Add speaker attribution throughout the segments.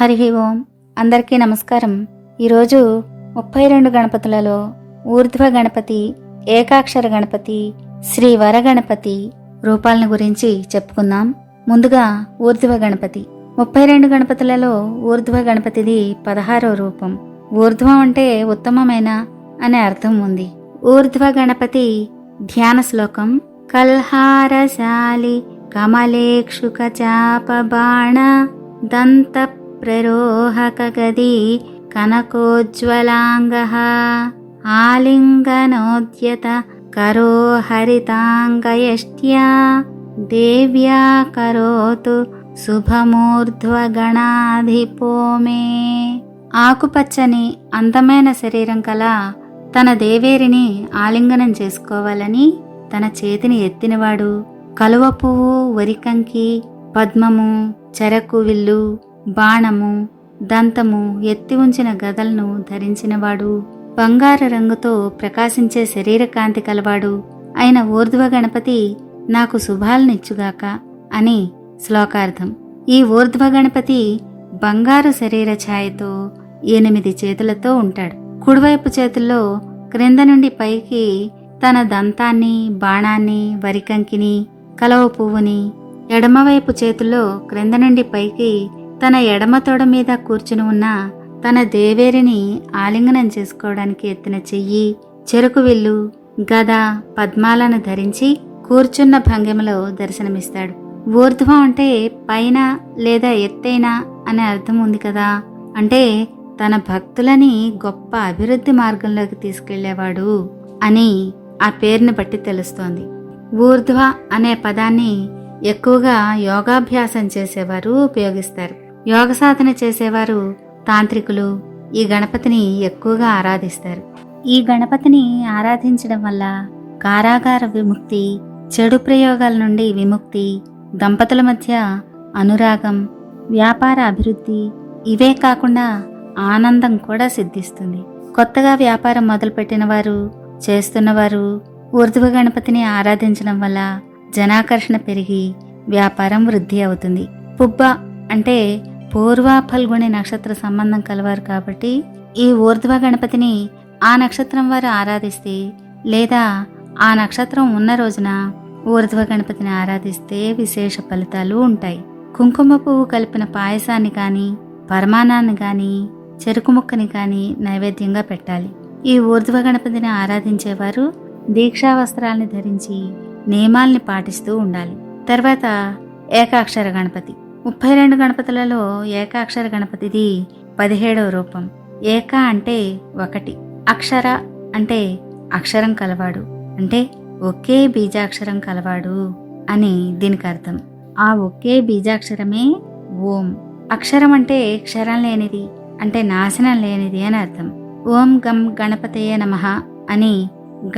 Speaker 1: హరి ఓం. అందరికీ నమస్కారం. ఈరోజు ముప్పై రెండు గణపతులలో ఊర్ధ్వ గణపతి ఏకాక్షర గణపతి శ్రీ వర గణపతి రూపాలను గురించి చెప్పుకుందాం. ముందుగా ఊర్ధ్వ గణపతి. ముప్పై రెండు గణపతులలో ఊర్ధ్వ గణపతిది పదహారో రూపం. ఊర్ధ్వం అంటే ఉత్తమమైన అనే అర్థం ఉంది. ఊర్ధ్వ గణపతి ధ్యాన శ్లోకం. కల్హారశాలి కమలేక్షుక చాప బాణ దంత ప్రరోహక గది కనకోజ్వలాంగ ఆలింగనోద్యత కరో హరితాంగయష్ట్యా దేవ్యా కరోతు శుభమూర్ధ్వగణాధిపో మే. ఆకుపచ్చని అందమైన శరీరం కల తన దేవేరిని ఆలింగనం చేసుకోవాలని తన చేతిని ఎత్తినవాడు. కలువ పువ్వు వరికంకి పద్మము చెరకు విల్లు బాణము దంతము ఎత్తి ఉంచిన గదలను ధరించినవాడు. బంగారు రంగుతో ప్రకాశించే శరీర కాంతి కలవాడు. అయిన ఊర్ధ్వ గణపతి నాకు శుభాలనిచ్చుగాక అని శ్లోకార్థం. ఈ ఊర్ధ్వ గణపతి బంగారు శరీర ఛాయతో ఎనిమిది చేతులతో ఉంటాడు. కుడివైపు చేతుల్లో క్రింద నుండి పైకి తన దంతాన్ని బాణాన్ని వరికంకిని కలవ పువ్వుని ఎడమవైపు చేతుల్లో క్రింద నుండి పైకి తన ఎడమ తొడ మీద కూర్చుని ఉన్న తన దేవేరిని ఆలింగనం చేసుకోవడానికి ఎత్తిన చెయ్యి చెరుకు విల్లు గద పద్మాలను ధరించి కూర్చున్న భంగిమలో దర్శనమిస్తాడు. ఊర్ధ్వం అంటే పైన లేదా ఎత్తైన అనే అర్థం ఉంది కదా. అంటే తన భక్తులని గొప్ప అభివృద్ధి మార్గంలోకి తీసుకెళ్ళేవాడు అని ఆ పేరుని బట్టి తెలుస్తోంది. ఊర్ధ్వ అనే పదాన్ని ఎక్కువగా యోగాభ్యాసం చేసేవారు ఉపయోగిస్తారు. యోగ సాధన చేసేవారు తాంత్రికులు ఈ గణపతిని ఎక్కువగా ఆరాధిస్తారు. ఈ గణపతిని ఆరాధించడం వల్ల కారాగార విముక్తి చెడు ప్రయోగాల నుండి విముక్తి దంపతుల మధ్య అనురాగం వ్యాపార అభివృద్ధి ఇవే కాకుండా ఆనందం కూడా సిద్ధిస్తుంది. కొత్తగా వ్యాపారం మొదలుపెట్టిన వారు చేస్తున్నవారు ఊర్ధ్వ గణపతిని ఆరాధించడం వల్ల జనాకర్షణ పెరిగి వ్యాపారం వృద్ధి అవుతుంది. పుబ్బ అంటే పూర్వ ఫల్గుణి నక్షత్ర సంబంధం కలవారు కాబట్టి ఈ ఊర్ధ్వ గణపతిని ఆ నక్షత్రం వారు ఆరాధిస్తే లేదా ఆ నక్షత్రం ఉన్న రోజున ఊర్ధ్వ గణపతిని ఆరాధిస్తే విశేష ఫలితాలు ఉంటాయి. కుంకుమ పువ్వు కలిపిన పాయసాన్ని కానీ పరమానాన్ని కానీ చెరుకు ముక్కని కానీ నైవేద్యంగా పెట్టాలి. ఈ ఊర్ధ్వ గణపతిని ఆరాధించేవారు దీక్షా వస్త్రాల్ని ధరించి నియమాల్ని పాటిస్తూ ఉండాలి. తర్వాత ఏకాక్షర గణపతి. ముప్పై రెండు గణపతులలో ఏకాక్షర గణపతిది పదిహేడవ రూపం. ఏక అంటే ఒకటి అక్షర అంటే అక్షరం కలవాడు అంటే ఒకే బీజాక్షరం కలవాడు అని దీనికి అర్థం. ఆ ఒకే బీజాక్షరమే ఓం. అక్షరం అంటే క్షరం లేనిది అంటే నాశనం లేనిది అని అర్థం. ఓం గం గణపతయ నమః అని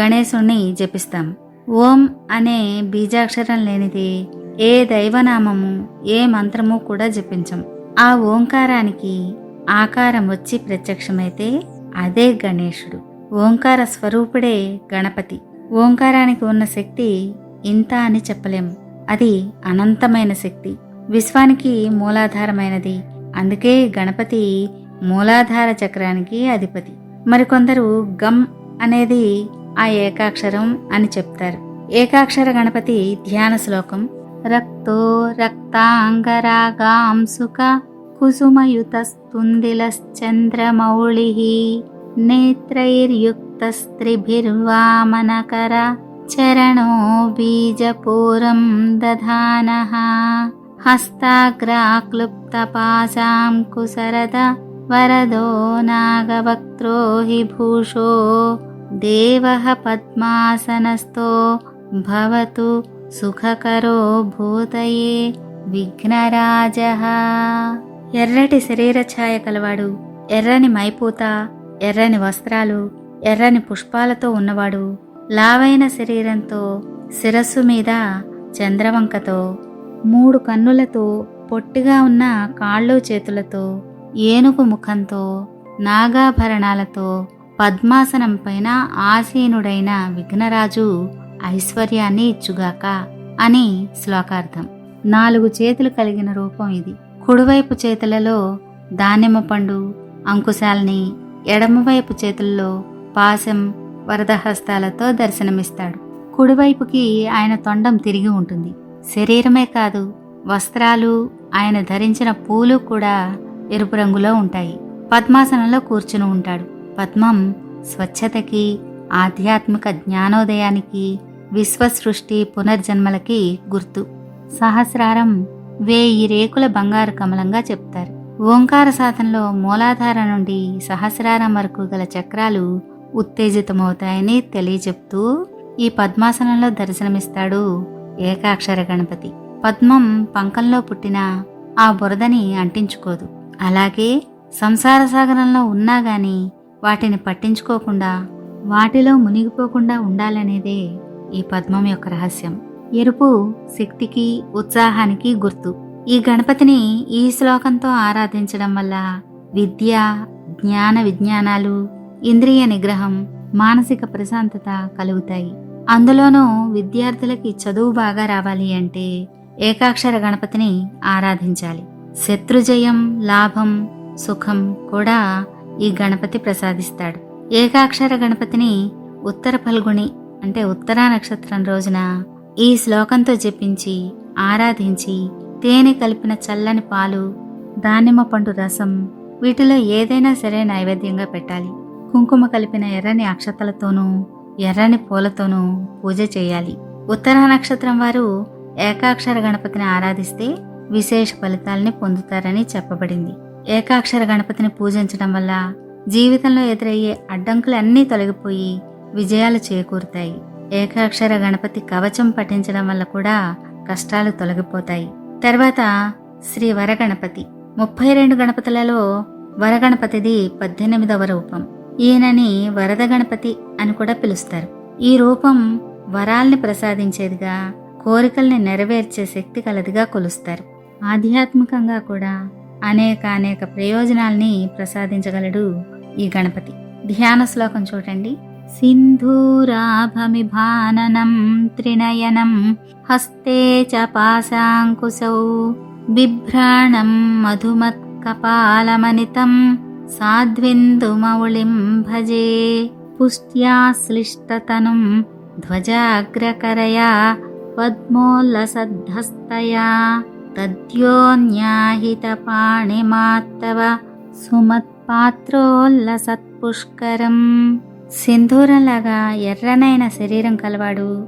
Speaker 1: గణేశుణ్ణి జపిస్తాం. ఓం అనే బీజాక్షరం లేనిది ఏ దైవనామము ఏ మంత్రము కూడా జపించం. ఆ ఓంకారానికి ఆకారం వచ్చి ప్రత్యక్షమైతే అదే గణేశుడు. ఓంకార స్వరూపుడే గణపతి. ఓంకారానికి ఉన్న శక్తి ఇంత అని చెప్పలేం. అది అనంతమైన శక్తి. విశ్వానికి మూలాధారమైనది. అందుకే గణపతి మూలాధార చక్రానికి అధిపతి. మరికొందరు గమ్ అనేది ఆ ఏకాక్షరం అని చెప్తారు. ఏకాక్షర గణపతి ధ్యాన శ్లోకం. रक्तो रक्ताङ्गरागांसुकुसुमयुतस्तुन्दिलश्चन्द्रमौळिः नेत्रैर्युक्तस्त्रिभिर्वामनकर चरणो बीजपूरं दधानः हस्ताग्राक्लुप्तपाशां कुसरद वरदो नागवक्त्रो हि भूषो देवः पद्मासनस्थो भवतु సుఖకరో భూతయే విఘ్నరాజ. ఎర్రటి శరీర ఛాయ కలవాడు ఎర్రని మైపూత ఎర్రని వస్త్రాలు ఎర్రని పుష్పాలతో ఉన్నవాడు లావైన శరీరంతో శిరస్సు మీద చంద్రవంకతో మూడు కన్నులతో పొట్టిగా ఉన్న కాళ్ళు చేతులతో ఏనుగు ముఖంతో నాగాభరణాలతో పద్మాసనం పైన ఆసీనుడైన విఘ్నరాజు ఐశ్వర్యాన్ని ఇచ్చుగాక అని శ్లోకార్థం. నాలుగు చేతులు కలిగిన రూపం ఇది. కుడివైపు చేతులలో దానిమ్మ పండు అంకుశాల్ని ఎడమవైపు చేతుల్లో పాశం వరదహస్తాలతో దర్శనమిస్తాడు. కుడివైపుకి ఆయన తొండం తిరిగి ఉంటుంది. శరీరమే కాదు వస్త్రాలు ఆయన ధరించిన పూలు కూడా ఎరుపు రంగులో ఉంటాయి. పద్మాసనంలో కూర్చుని ఉంటాడు. పద్మం స్వచ్ఛతకి ఆధ్యాత్మిక జ్ఞానోదయానికి విశ్వసృష్టి పునర్జన్మలకి గుర్తు. సహస్రారం వేయి రేకుల బంగారు కమలంగా చెప్తారు. ఓంకార సాధనలో మూలాధార నుండి సహస్రారం వరకు గల చక్రాలు ఉత్తేజితమవుతాయని తెలియచెప్తూ ఈ పద్మాసనంలో దర్శనమిస్తాడు ఏకాక్షర గణపతి. పద్మం పంకంలో పుట్టిన ఆ బురదని అంటించుకోదు. అలాగే సంసార సాగరంలో ఉన్నా గాని వాటిని పట్టించుకోకుండా వాటిలో మునిగిపోకుండా ఉండాలనేదే ఈ పద్మం యొక్క రహస్యం. ఎరుపు శక్తికి ఉత్సాహానికి గుర్తు. ఈ గణపతిని ఈ శ్లోకంతో ఆరాధించడం వల్ల విద్య జ్ఞాన విజ్ఞానాలు ఇంద్రియ నిగ్రహం మానసిక ప్రశాంతత కలుగుతాయి. అందులోనూ విద్యార్థులకి చదువు బాగా రావాలి అంటే ఏకాక్షర గణపతిని ఆరాధించాలి. శత్రుజయం లాభం సుఖం కూడా ఈ గణపతి ప్రసాదిస్తాడు. ఏకాక్షర గణపతిని ఉత్తర ఫల్గుణి అంటే ఉత్తరా నక్షత్రం రోజున ఈ శ్లోకంతో జపించి ఆరాధించి తేనె కలిపిన చల్లని పాలు దానిమ్మ పండు రసం వీటిలో ఏదైనా సరే నైవేద్యంగా పెట్టాలి. కుంకుమ కలిపిన ఎర్రని అక్షతలతోనూ ఎర్రని పూలతోనూ పూజ చేయాలి. ఉత్తరా నక్షత్రం వారు ఏకాక్షర గణపతిని ఆరాధిస్తే విశేష ఫలితాల్ని పొందుతారని చెప్పబడింది. ఏకాక్షర గణపతిని పూజించడం వల్ల జీవితంలో ఎదురయ్యే అడ్డంకులన్నీ తొలగిపోయి విజయాలు చేకూరుతాయి. ఏకాక్షర గణపతి కవచం పఠించడం వల్ల కూడా కష్టాలు తొలగిపోతాయి. తర్వాత శ్రీ వరగణపతి. ముప్పై రెండు గణపతులలో వరగణపతిది పద్దెనిమిదవ రూపం. ఈయనని వరద గణపతి అని కూడా పిలుస్తారు. ఈ రూపం వరాల్ని ప్రసాదించేదిగా కోరికల్ని నెరవేర్చే శక్తి కలదిగా కొలుస్తారు. ఆధ్యాత్మికంగా కూడా అనేక అనేక ప్రయోజనాల్ని ప్రసాదించగలడు ఈ గణపతి. ధ్యాన శ్లోకం చూడండి. सिन्धूराभमिभाननम् त्रिणयनम् हस्ते च पाशाङ्कुशौ बिभ्राणम् मधुमत्कपालमनितम् साध्विन्दुमौलिम् भजे पुष्ट्या पुष्ट्याश्लिष्टतनुम् ध्वजाग्रकरया पद्मोल्लसद्धस्तया तद्योन्याहितपाणिमात्तव सुमत्पात्रोल्लसत्पुष्करम् సింధూరంలాగా ఎర్రనైన శరీరం కలవాడు.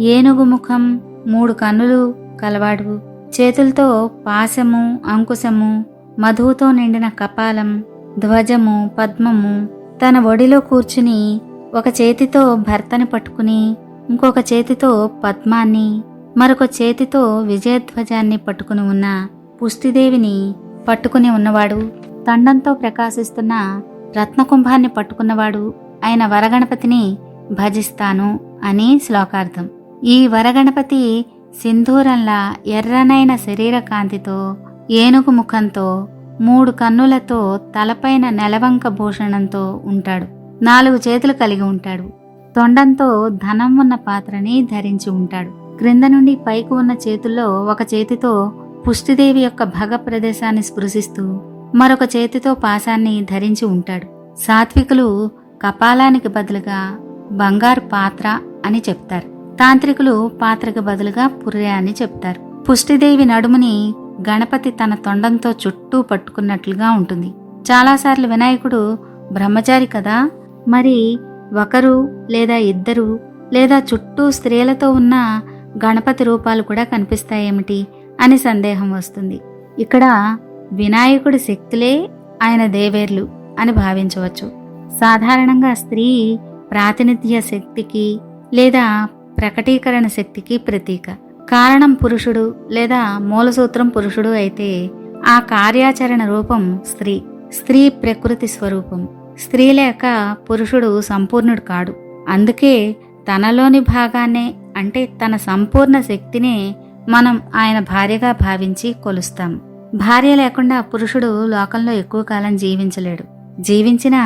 Speaker 1: ఏనుగు ముఖం మూడు కన్నులు కలవాడు. చేతులతో పాశము అంకుశము మధువుతో నిండిన కపాలం ధ్వజము పద్మము తన ఒడిలో కూర్చుని ఒక చేతితో భర్తని పట్టుకుని ఇంకొక చేతితో పద్మాన్ని మరొక చేతితో విజయధ్వజాన్ని పట్టుకుని ఉన్న పుష్టిదేవిని పట్టుకుని ఉన్నవాడు. తండంతో ప్రకాశిస్తున్న రత్నకుంభాన్ని పట్టుకున్నవాడు. ఆయన వరగణపతిని భజిస్తాను అని శ్లోకార్థం. ఈ వరగణపతి సింధూరంలా ఎర్రనైన శరీర కాంతితో ఏనుగు ముఖంతో మూడు కన్నులతో తలపైన నెలవంక భూషణంతో ఉంటాడు. నాలుగు చేతులు కలిగి ఉంటాడు. తొండంతో ధనం ఉన్న పాత్రని ధరించి ఉంటాడు. క్రింద నుండి పైకి ఉన్న చేతుల్లో ఒక చేతితో పుష్టిదేవి యొక్క భగ ప్రదేశాన్ని స్పృశిస్తూ మరొక చేతితో పాశాన్ని ధరించి ఉంటాడు. సాత్వికులు కపాలానికి బదులుగా బంగారు పాత్ర అని చెప్తారు. తాంత్రికులు పాత్రకు బదులుగా పుర్రె అని చెప్తారు. పుష్టిదేవి నడుముని గణపతి తన తొండంతో చుట్టూ పట్టుకున్నట్లుగా ఉంటుంది. చాలాసార్లు వినాయకుడు బ్రహ్మచారి కదా? మరి ఒకరు లేదా ఇద్దరు లేదా చుట్టూ స్త్రీలతో ఉన్న గణపతి రూపాలు కూడా కనిపిస్తాయేమిటి అని సందేహం వస్తుంది. ఇక్కడ వినాయకుడి శక్తులే ఆయన దేవేర్లు అని భావించవచ్చు. సాధారణంగా స్త్రీ ప్రాతినిధ్య శక్తికి లేదా ప్రకటీకరణ శక్తికి ప్రతీక. కారణం పురుషుడు లేదా మూలసూత్రం పురుషుడు అయితే ఆ కార్యాచరణ రూపం స్త్రీ స్త్రీ ప్రకృతి స్వరూపం. స్త్రీ లేక పురుషుడు సంపూర్ణుడు కాడు. అందుకే తనలోని భాగాన్నే అంటే తన సంపూర్ణ శక్తినే మనం ఆయన భార్యగా భావించి కొలుస్తాం. భార్య లేకుండా పురుషుడు లోకంలో ఎక్కువ కాలం జీవించలేడు. జీవించినా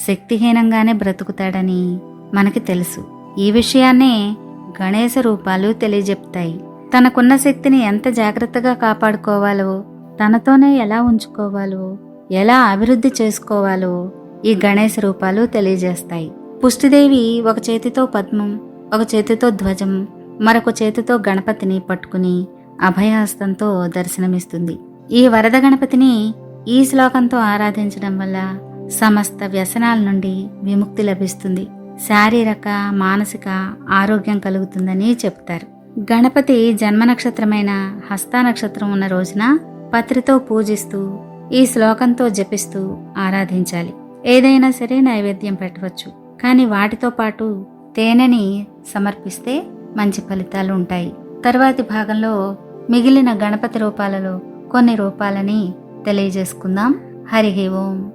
Speaker 1: శక్తిహీనంగానే బ్రతుకుతాడని మనకి తెలుసు. ఈ విషయాన్నే గణేశ రూపాలు తెలియజెప్తాయి. తనకున్న శక్తిని ఎంత జాగ్రత్తగా కాపాడుకోవాలో తనతోనే ఎలా ఉంచుకోవాలో ఎలా అభివృద్ధి చేసుకోవాలో ఈ గణేశ రూపాలు తెలియజేస్తాయి. పుష్టిదేవి ఒక చేతితో పద్మం ఒక చేతితో ధ్వజం మరొక చేతితో గణపతిని పట్టుకుని అభయహస్తంతో దర్శనమిస్తుంది. ఈ వరద గణపతిని ఈ శ్లోకంతో ఆరాధించడం వల్ల సమస్త వ్యసనాల నుండి విముక్తి లభిస్తుంది. శారీరక మానసిక ఆరోగ్యం కలుగుతుందని చెప్తారు. గణపతి జన్మ నక్షత్రమైన హస్త నక్షత్రం ఉన్న రోజున పత్రితో పూజిస్తూ ఈ శ్లోకంతో జపిస్తూ ఆరాధించాలి. ఏదైనా సరే నైవేద్యం పెట్టవచ్చు. కానీ వాటితో పాటు తేనెని సమర్పిస్తే మంచి ఫలితాలు ఉంటాయి. తర్వాతి భాగంలో మిగిలిన గణపతి రూపాలలో కొన్ని రూపాలని తెలియజేసుకుందాం. హరి ఓం.